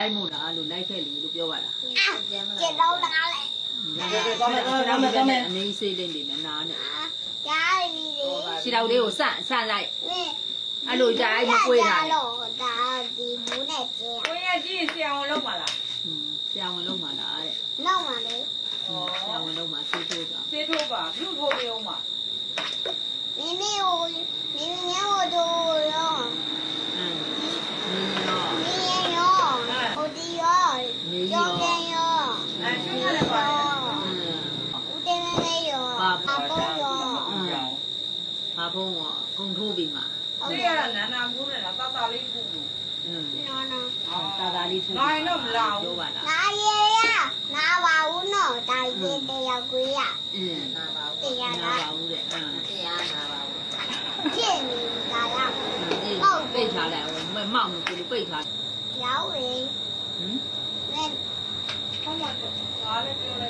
လိုက်မို့လားလို့လိုက်ခဲ့လေလို့ပြောပါလားကျင်တော့တားလေကောင်းမယ်ကောင်းမယ်ကောင်းမယ်ကောင်းမယ်အမင်းစေးလေးနေနဲ့နားနဲ့ကြားရပြီလေခြေတော်လေးကိုစစလိုက်အဲ့လိုကြားမကွေးတာလို့ဒါဒီမူးနဲ့ကျင်းကိုရကြည့်ဆရာဝန်လုံးပါလားဆရာဝန်လုံးပါလားတဲ့လုံးပါလေဆရာဝန်လုံးပါစေးထိုးတာစေးထိုးပါဘလူးထိုးပြုံးပါမိမိကိုမိမိငယ်ကိုတို့ ဦးတင်မဲရောအပေါ်ရောဘာဖုံးရောဂုံထိုးပြီးမှာဆေးရတာနာနာမှုနဲ့လားတတလေးခုခုอืมနော်နော်တာတာလေးထိုးနိုင်တော့မလာဘူးပြောပါလားနာရေရနာပါဦးနော်ဒါရင်တယောက်ကိုရအင်းနာပါတဘူးရာနာကပါဘူးတဲ့အင်းတရားနာပါဘူးကျင့်နေတာရအေးပိတ်ထားလိုက်အောင်မမောက်လို့ကိုပိတ်ထားရောက်လေဟမ်နဲဟုတ်ပါတော့အားလည်းပြောလိုက်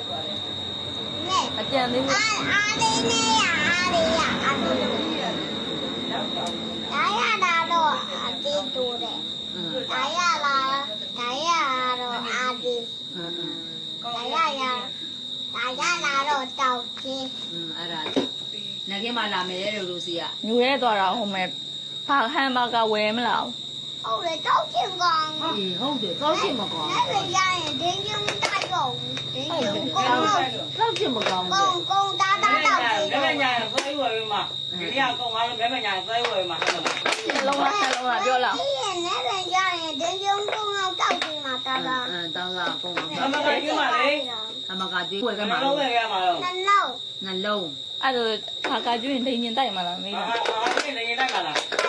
ပါလေနဲအကြံသေးဘူးအားအားလေးနဲ့ရအားလေးရအားလေးရောက်တော့ဒါရတာတော့အတေးတူတယ်အင်းဒါရလာဒါရတော့အားလေးအင်းဒါရရဒါရလာတော့တောက်ချင်းအင်းအဲ့ဒါငကင်းမလာမယ်တဲ့လို့စီကညူရဲသွားတာဟိုမဲ့ဘာဟမ်ဘာဂါဝယ်မလား ဟုတ်လေတောက်ချင်းကောင်အေးဟုတ်တယ်ကောက်ချင်မကောင်းအဲ့ဒါရရင်ဒင်းကျုံတိုက်တော့ဒင်းကျုံကောင်တော့ကောက်ချင်မကောင်းကုဘူးန်းကုန်းတာတာတောက်ချင်းဘယ်နဲ့ညာသွေးဝယ်မှာဒီရကောင်အားလုံးဘယ်နဲ့ညာသွေးဝယ်မှာဟုတ်လားနှလုံးလားနှလုံးလားပြောလားဒီရင်နဲ့လည်းရရင်ဒင်းကျုံကုန်းအောင်တောက်ချင်းမှာတာတာအင်းတောင်းလာပုံအောင်အမကကြီးမလေးအမကကျွေးဝယ်ကဘယ်မှာလိုဝယ်ရမှာတော့နှလုံးနှလုံးအဲ့ဒါဘာကကျွင်းဒိန်ညင်တိုက်မလားမေးအာလားအားလည်းနေတိုင်းပါလားအဲ့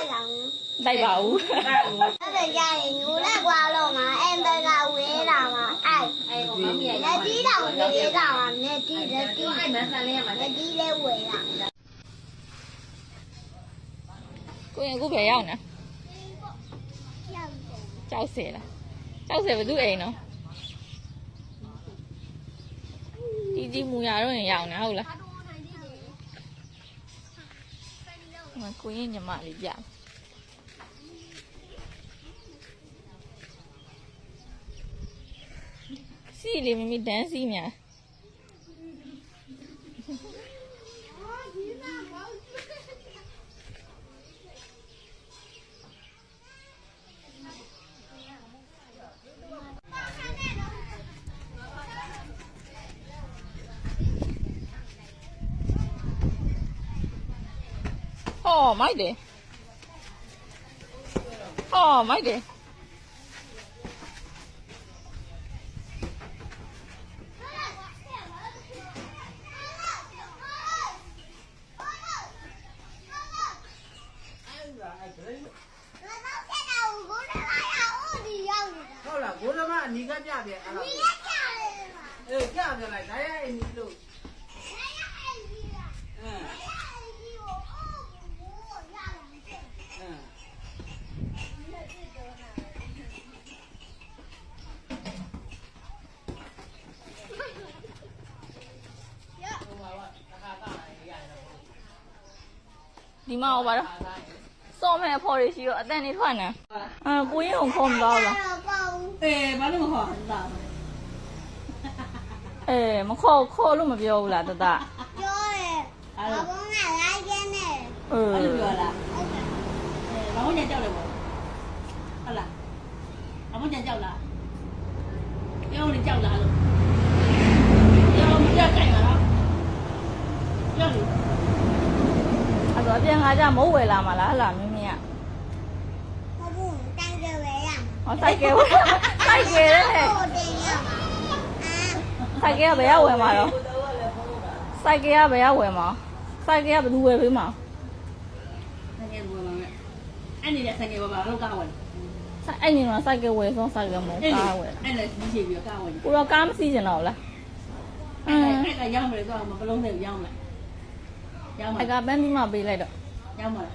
လောင်တိုက်ပါဘူးအဲ့လိုအဲ့ဒါရရင်ညူလက်ကွာလို့မှာအမ်ဘကဝဲတာမှာအဲ့အဲ့ကိုမမီရလက်တီးတောင်လေးတာမှာလက်တီးလက်တီးအဲ့မဆန်လေးရမှာလက်တီးလေးဝဲတာကိုရင်အခုပဲရောက်နေကြောက်စေလားကြောက်စေဘယ်သူအိမ်နော်ဒီဒီမူရတော့ရင်ရောက်နေဟုတ်လားမကိုရင်ညီမလေးပြ စီလေးမမီဒန်းစီများဟောမိုက်တ ဘိုးသမားအနီကပြပြအဲ့ဒါအေးပြပြလိုက်ဒါရအနီလို့အင်းအင်းဒီမှာဟောပါတော့စောမဲ့အဖော်တွေရှိတော့အတန်နေထွက်နေအာကိုရင်ကိုခေါ်မသွားဘူးလား အေးဘာလို့မဟောတာအေးမခေါ်ခေါ်လို့မပြောဘူးလားတတပြောတယ်အဘုံကလိုက်ကျင်းတယ်အေးအဲ့လိုပြောလားဟုတ်တယ်ဘာမှညကြောက်တယ်ပေါ့ဟုတ်လားဘာမှညကြောက်လားပြောနေကြောက်လားလို့ပြောမကြောက်ကြိုက်လားပြောလို့ ဝဲရဟောစိုက်ကဲဝယ်စိုက်ကဲတဲ့ဟိုတင်ရအာစိုက်ကဲကဘယ်ရောက်ဝယ်မှာတော့စိုက်ကဲကဘယ်ရောက်ဝယ်မှာစိုက်ကဲကဘယ်သူဝယ်ပေးမှာဆိုင်ကယ်ဝယ်မှာအဲ့နေတဲ့ဆိုင်ကယ်ဝယ်မှာတော့ကားဝယ်စိုက်အဲ့ညီမစိုက်ကဲဝယ်ဆုံးစိုက်ကဲမို့ကားဝယ်အဲ့လည်းကြီးချပြီးကားဝယ်ကိုတော့ကားမစီးကြတော့လားအအဲ့င်းအဲ့ကရောက်မယ်တော့မပလုံးနဲ့ရောက်မယ်ရောက်မအဲ့လားကပန်းပြီးမှပေးလိုက်တော့ရောက်မလား